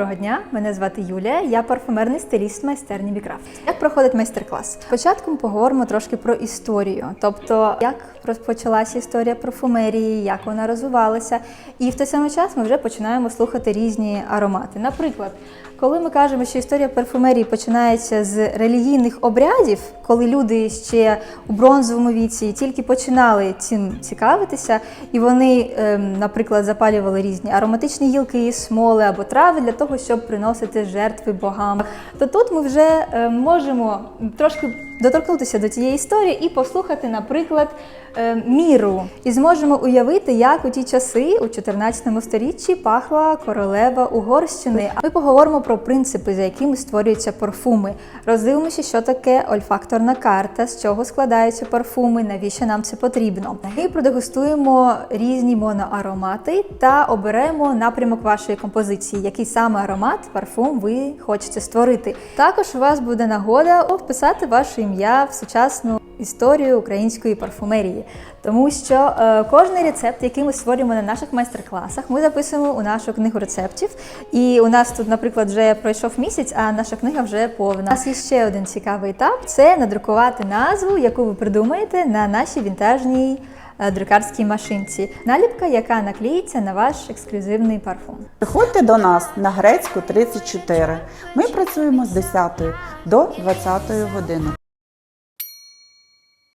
Доброго дня, мене звати Юлія. Я парфумерний стиліст майстерні Бікрафт. Як проходить майстер-клас? Спочатку поговоримо трошки про історію, тобто як розпочалася історія парфумерії, як вона розвивалася. І в той самий час ми вже починаємо слухати різні аромати. Наприклад, коли ми кажемо, що історія парфумерії починається з релігійних обрядів, коли люди ще у бронзовому віці тільки починали цим цікавитися, і вони, ем, наприклад, запалювали різні ароматичні гілки, смоли або трави для того, щоб приносити жертви богам, то тут ми вже е, можемо трошки доторкнутися до цієї історії і послухати, наприклад, е, міру, і зможемо уявити, як у ті часи, у 14 сторіччі, пахла королева Угорщини. Ми поговоримо про принципи, за якими створюються парфуми. Роздивимося, що таке ольфакторна карта, з чого складаються парфуми, навіщо нам це потрібно. Ми продегустуємо різні моноаромати та оберемо напрямок вашої композиції, який саме аромат, парфум ви хочете створити. Також у вас буде нагода вписати ваше ім'я в сучасну історію української парфумерії, тому що е, кожний рецепт, який ми створюємо на наших майстер-класах, ми записуємо у нашу книгу рецептів. І у нас тут, наприклад, вже пройшов місяць, а наша книга вже повна. У нас є ще один цікавий етап: це надрукувати назву, яку ви придумаєте на нашій вінтажній е, друкарській машинці. Наліпка, яка наклеїться на ваш ексклюзивний парфум. Приходьте до нас на Грецьку 34. Ми працюємо з 10 до 20 години.